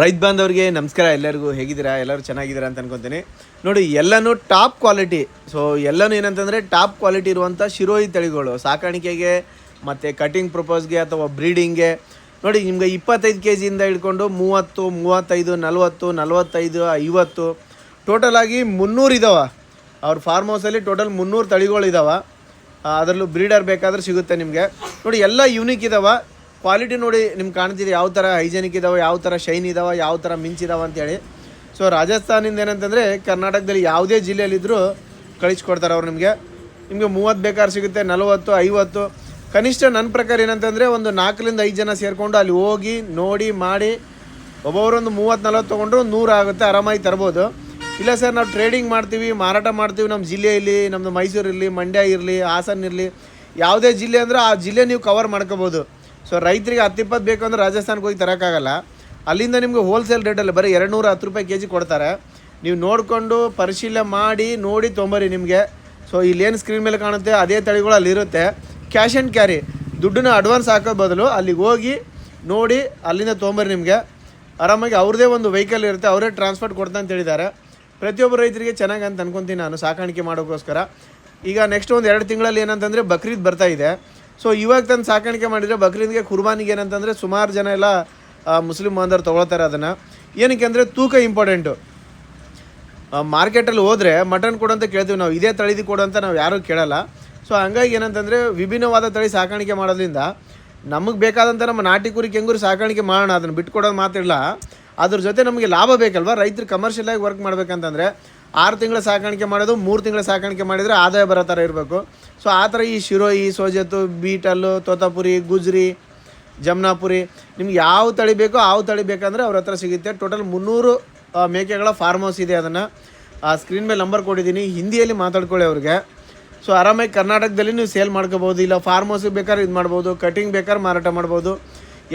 ರೈತ ಬಾಂಧವ್ರಿಗೆ ನಮಸ್ಕಾರ. ಎಲ್ಲರಿಗೂ ಹೇಗಿದ್ದೀರಾ? ಎಲ್ಲರೂ ಚೆನ್ನಾಗಿದ್ದೀರಾ ಅಂತ ಅನ್ಕೊತೀನಿ. ನೋಡಿ, ಎಲ್ಲನೂ ಟಾಪ್ ಕ್ವಾಲಿಟಿ. ಸೊ ಎಲ್ಲನೂ ಏನಂತಂದರೆ ಟಾಪ್ ಕ್ವಾಲಿಟಿ ಇರುವಂಥ ಶಿರೋಹಿ ತಳಿಗಳು. ಸಾಕಾಣಿಕೆಗೆ ಮತ್ತು ಕಟಿಂಗ್ ಪ್ರಪೋಸ್ಗೆ ಅಥವಾ ಬ್ರೀಡಿಂಗ್ಗೆ ನೋಡಿ, ನಿಮ್ಗೆ ಇಪ್ಪತ್ತೈದು ಕೆ ಜಿಯಿಂದ ಹಿಡ್ಕೊಂಡು ಮೂವತ್ತು, ಮೂವತ್ತೈದು, ನಲ್ವತ್ತು, ನಲ್ವತ್ತೈದು, ಐವತ್ತು ಟೋಟಲ್ ಆಗಿ ಮುನ್ನೂರು ಇದಾವೆ. ಅವ್ರ ಫಾರ್ಮ್ ಹೌಸಲ್ಲಿ ಟೋಟಲ್ ಮುನ್ನೂರು ತಳಿಗಳು ಇದಾವೆ. ಅದರಲ್ಲೂ ಬ್ರೀಡರ್ ಬೇಕಾದ್ರೆ ಸಿಗುತ್ತೆ ನಿಮಗೆ. ನೋಡಿ, ಎಲ್ಲ ಯೂನಿಕ್ ಇದಾವೆ. ಕ್ವಾಲಿಟಿ ನೋಡಿ ನಿಮ್ಗೆ ಕಾಣ್ತಿದೆ, ಯಾವ ಥರ ಹೈಜೆನಿಕ್ ಇದಾವೆ, ಯಾವ ಥರ ಶೈನ್ ಇದಾವೆ, ಯಾವ ಥರ ಮಿಂಚಿದಾವೆ ಅಂತೇಳಿ. ಸೊ ರಾಜಸ್ಥಾನಿಂದ ಏನಂತಂದರೆ ಕರ್ನಾಟಕದಲ್ಲಿ ಯಾವುದೇ ಜಿಲ್ಲೆಯಲ್ಲಿದ್ದರೂ ಕಳಿಸ್ಕೊಡ್ತಾರೆ ಅವ್ರು ನಿಮಗೆ. ನಿಮಗೆ ಮೂವತ್ತು ಬೇಕಾದ್ರೆ ಸಿಗುತ್ತೆ, ನಲವತ್ತು, ಐವತ್ತು. ಕನಿಷ್ಠ ನನ್ನ ಪ್ರಕಾರ ಏನಂತಂದರೆ ಒಂದು ನಾಲ್ಕರಿಂದ ಐದು ಜನ ಸೇರಿಕೊಂಡು ಅಲ್ಲಿ ಹೋಗಿ ನೋಡಿ, ಮಾಡಿ ಒಬ್ಬೊಬ್ಬರೊಂದು ಮೂವತ್ತು, ನಲ್ವತ್ತು ತೊಗೊಂಡ್ರು ನೂರು ಆಗುತ್ತೆ, ಆರಾಮಾಗಿ ತರ್ಬೋದು. ಇಲ್ಲ ಸರ್, ನಾವು ಟ್ರೇಡಿಂಗ್ ಮಾಡ್ತೀವಿ, ಮಾರಾಟ ಮಾಡ್ತೀವಿ ನಮ್ಮ ಜಿಲ್ಲೆಯಲ್ಲಿ ನಮ್ಮದು ಮೈಸೂರು ಇರಲಿ ಮಂಡ್ಯ ಇರಲಿ, ಹಾಸನ ಇರಲಿ, ಯಾವುದೇ ಜಿಲ್ಲೆ ಅಂದರೆ ಆ ಜಿಲ್ಲೆ ನೀವು ಕವರ್ ಮಾಡ್ಕೋಬೋದು. ಸೊ ರೈತರಿಗೆ ಹತ್ತು ಇಪ್ಪತ್ತು ಬೇಕು ಅಂದರೆ ರಾಜಸ್ಥಾನಕ್ಕೆ ಹೋಗಿ ತರೋಕ್ಕಾಗಲ್ಲ. ಅಲ್ಲಿಂದ ನಿಮಗೆ ಹೋಲ್ಸೇಲ್ ರೇಟಲ್ಲಿ ಬರೀ ಎರಡು ನೂರ ಹತ್ತು ರೂಪಾಯಿ ಕೆ ಜಿ ಕೊಡ್ತಾರೆ. ನೀವು ನೋಡಿಕೊಂಡು ಪರಿಶೀಲನೆ ಮಾಡಿ, ನೋಡಿ ತೊಂಬರಿ ನಿಮಗೆ. ಸೊ ಇಲ್ಲೇನು ಸ್ಕ್ರೀನ್ ಮೇಲೆ ಕಾಣುತ್ತೆ, ಅದೇ ತಳಿಗಳು ಅಲ್ಲಿರುತ್ತೆ ಕ್ಯಾಶ್ ಆ್ಯಂಡ್ ಕ್ಯಾರಿ ದುಡ್ಡನ್ನ ಅಡ್ವಾನ್ಸ್ ಹಾಕೋ ಬದಲು ಅಲ್ಲಿಗೆ ಹೋಗಿ ನೋಡಿ, ಅಲ್ಲಿಂದ ತೊಗೊಂಬರಿ ನಿಮಗೆ. ಆರಾಮಾಗಿ ಅವ್ರದ್ದೇ ಒಂದು ವೆಹಿಕಲ್ ಇರುತ್ತೆ, ಅವರೇ ಟ್ರಾನ್ಸ್ಪೋರ್ಟ್ ಕೊಡ್ತಾ ಅಂತ ಹೇಳಿದ್ದಾರೆ. ಪ್ರತಿಯೊಬ್ಬ ರೈತರಿಗೆ ಚೆನ್ನಾಗಿ ಅಂತ ಅನ್ಕೊತೀನಿ ನಾನು, ಸಾಕಾಣಿಕೆ ಮಾಡೋಕ್ಕೋಸ್ಕರ. ಈಗ ನೆಕ್ಸ್ಟ್ ಒಂದು ಎರಡು ತಿಂಗಳಲ್ಲಿ ಏನಂತಂದರೆ ಬಕ್ರೀದ್ ಬರ್ತಾ ಇದೆ. ಸೊ ಇವಾಗ ತಂದು ಸಾಕಾಣಿಕೆ ಮಾಡಿದರೆ ಬಕ್ರೀದ್ಗೆ ಕುರ್ಬಾನಿಗೆ ಏನಂತಂದರೆ ಸುಮಾರು ಜನ ಎಲ್ಲ ಮುಸ್ಲಿಂ ಬಾಂಧವರು ತೊಗೊಳ್ತಾರೆ ಅದನ್ನು. ಏನಕ್ಕೆ ಅಂದರೆ ತೂಕ ಇಂಪಾರ್ಟೆಂಟು ಮಾರ್ಕೆಟಲ್ಲಿ ಹೋದರೆ ಮಟನ್ ಕೊಡು ಅಂತ ಕೇಳ್ತೀವಿ ನಾವು. ಇದೇ ತಳಿದು ಕೊಡು ಅಂತ ನಾವು ಯಾರೂ ಕೇಳಲ್ಲ. ಸೊ ಹಂಗಾಗಿ ಏನಂತಂದರೆ ವಿಭಿನ್ನವಾದ ತಳಿ ಸಾಕಾಣಿಕೆ ಮಾಡೋದ್ರಿಂದ ನಮಗೆ ಬೇಕಾದಂಥ ನಮ್ಮ ನಾಟಿ ಕುರಿ, ಕೆಂಗೂರು ಸಾಕಾಣಿಕೆ ಮಾಡೋಣ, ಅದನ್ನು ಮಾತ್ರ ಮಾತಿಲ್ಲ ಅದ್ರ ಜೊತೆ ನಮಗೆ ಲಾಭ ಬೇಕಲ್ವ? ರೈತರು ಕಮರ್ಷಿಯಲ್ ಆಗಿ ವರ್ಕ್ ಮಾಡ್ಬೇಕಂತಂದರೆ ಆರು ತಿಂಗಳ ಸಾಕಾಣಿಕೆ ಮಾಡೋದು, ಮೂರು ತಿಂಗಳ ಸಾಕಾಣಿಕೆ ಮಾಡಿದರೆ ಆದಾಯ ಬರೋ ಥರ ಇರಬೇಕು. ಸೊ ಆ ಥರ ಈ ಶಿರೋಯಿ, ಸೋಜತ್ತು, ಬೀಟಲ್ಲು, ತೋತಾಪುರಿ, ಗುಜ್ರಿ, ಜಮ್ನಾಪುರಿ ನಿಮ್ಗೆ ಯಾವ ತಳಿ ಬೇಕೋ ಯಾವ ತಳಿ ಬೇಕಂದರೆ ಅವ್ರ ಹತ್ರ ಸಿಗುತ್ತೆ. ಟೋಟಲ್ ಮುನ್ನೂರು ಮೇಕೆಗಳ ಫಾರ್ಮ್ ಹೌಸ್ ಇದೆ ಅದನ್ನು. ಆ ಸ್ಕ್ರೀನ್ ಮೇಲೆ ನಂಬರ್ ಕೊಟ್ಟಿದ್ದೀನಿ. ಹಿಂದಿಯಲ್ಲಿ ಮಾತಾಡ್ಕೊಳ್ಳಿ ಅವ್ರಿಗೆ. ಸೊ ಆರಾಮಾಗಿ ಕರ್ನಾಟಕದಲ್ಲಿ ನೀವು ಸೇಲ್ ಮಾಡ್ಕೋಬೋದು ಇಲ್ಲ ಫಾರ್ಮ್ ಹೌಸಿಗೆ ಬೇಕಾದ್ರೆ ಇದು ಮಾಡ್ಬೋದು. ಕಟಿಂಗ್ ಬೇಕಾದ್ರೆ ಮಾರಾಟ ಮಾಡ್ಬೋದು.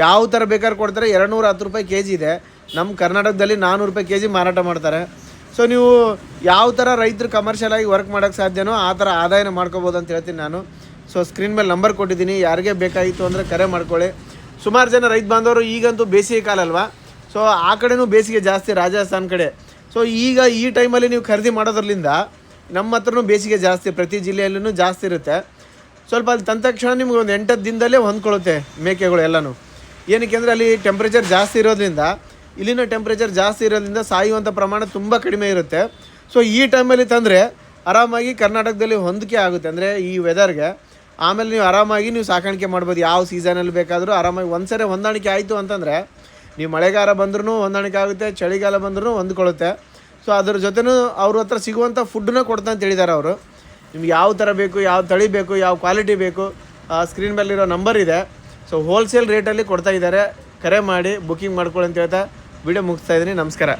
ಯಾವ ಥರ ಬೇಕಾದ್ರೆ ಕೊಡ್ತಾರೆ? ಎರಡು ನೂರ ಹತ್ತು ರೂಪಾಯಿ ಕೆ ಜಿ ಇದೆ. ನಮ್ಮ ಕರ್ನಾಟಕದಲ್ಲಿ ನಾನ್ನೂರು ರೂಪಾಯಿ ಕೆ ಜಿ ಮಾರಾಟ ಮಾಡ್ತಾರೆ. ಸೊ ನೀವು ಯಾವ ಥರ ರೈತರು ಕಮರ್ಷಿಯಲ್ ಆಗಿ ವರ್ಕ್ ಮಾಡೋಕ್ಕೆ ಸಾಧ್ಯನೋ ಆ ಥರ ಆದಾಯನ ಮಾಡ್ಕೋಬೋದು ಅಂತ ಹೇಳ್ತೀನಿ ನಾನು. ಸೊ ಸ್ಕ್ರೀನ್ ಮೇಲೆ ನಂಬರ್ ಕೊಟ್ಟಿದ್ದೀನಿ. ಯಾರಿಗೆ ಬೇಕಾಗಿತ್ತು ಅಂದರೆ ಕರೆ ಮಾಡ್ಕೊಳ್ಳಿ. ಸುಮಾರು ಜನ ರೈತ ಬಾಂಧವರು ಈಗಂತೂ ಬೇಸಿಗೆ ಕಾಲ ಅಲ್ವಾ? ಸೊ ಆ ಕಡೆನೂ ಬೇಸಿಗೆ ಜಾಸ್ತಿ ರಾಜಸ್ಥಾನ್ ಕಡೆ. ಸೊ ಈಗ ಈ ಟೈಮಲ್ಲಿ ನೀವು ಖರೀದಿ ಮಾಡೋದ್ರಲ್ಲಿಂದ ನಮ್ಮ ಹತ್ರನೂ ಬೇಸಿಗೆ ಜಾಸ್ತಿ, ಪ್ರತಿ ಜಿಲ್ಲೆಯಲ್ಲೂ ಜಾಸ್ತಿ ಇರುತ್ತೆ. ಸ್ವಲ್ಪ ಅಲ್ಲಿ ತಂದ ತಕ್ಷಣ ನಿಮ್ಗೆ ಒಂದು ಎಂಟತ್ತು ದಿನದಲ್ಲೇ ಹೊಂದ್ಕೊಳ್ಳುತ್ತೆ ಮೇಕೆಗಳು ಎಲ್ಲನೂ. ಏನಕ್ಕೆ ಅಂದರೆ ಅಲ್ಲಿ ಟೆಂಪ್ರೇಚರ್ ಜಾಸ್ತಿ ಇರೋದ್ರಿಂದ ಇಲ್ಲಿನ ಟೆಂಪ್ರೇಚರ್ ಜಾಸ್ತಿ ಇರೋದ್ರಿಂದ ಸಾಯುವಂಥ ಪ್ರಮಾಣ ತುಂಬ ಕಡಿಮೆ ಇರುತ್ತೆ. ಸೊ ಈ ಟೈಮಲ್ಲಿ ತಂದರೆ ಆರಾಮಾಗಿ ಕರ್ನಾಟಕದಲ್ಲಿ ಹೊಂದಿಕೆ ಆಗುತ್ತೆ. ಅಂದರೆ ಈ ವೆದರ್ಗೆ ಆಮೇಲೆ ನೀವು ಆರಾಮಾಗಿ ನೀವು ಸಾಕಾಣಿಕೆ ಮಾಡ್ಬೋದು. ಯಾವ ಸೀಸನಲ್ಲಿ ಬೇಕಾದರೂ ಆರಾಮಾಗಿ ಒಂದ್ಸರಿ ಹೊಂದಾಣಿಕೆ ಆಯಿತು ಅಂತಂದರೆ ನೀವು ಮಳೆಗಾಲ ಬಂದ್ರೂ ಹೊಂದಾಣಿಕೆ ಆಗುತ್ತೆ, ಚಳಿಗಾಲ ಬಂದ್ರೂ ಹೊಂದ್ಕೊಳ್ಳುತ್ತೆ. ಸೊ ಅದ್ರ ಜೊತೆನೂ ಅವ್ರ ಹತ್ರ ಸಿಗುವಂಥ ಫುಡ್ಡನ್ನ ಕೊಡ್ತಾ ಅಂತ ಹೇಳಿದ್ದಾರೆ ಅವರು. ನಿಮ್ಗೆ ಯಾವ ಥರ ಬೇಕು, ಯಾವ ತಳಿ ಬೇಕು, ಯಾವ ಕ್ವಾಲಿಟಿ ಬೇಕು ಸ್ಕ್ರೀನ್ ಮೇಲಿರೋ ನಂಬರ್ ಇದೆ. ಸೊ ಹೋಲ್ಸೇಲ್ ರೇಟಲ್ಲಿ ಕೊಡ್ತಾ ಇದ್ದಾರೆ. ಕರೆ ಮಾಡಿ ಬುಕ್ಕಿಂಗ್ ಮಾಡ್ಕೊಳ್ಳಿ ಅಂತ ಹೇಳ್ತಾ ವಿಡಿಯೋ ಮುಗಿಸ್ತಾ ಇದ್ದೀನಿ. ನಮಸ್ಕಾರ.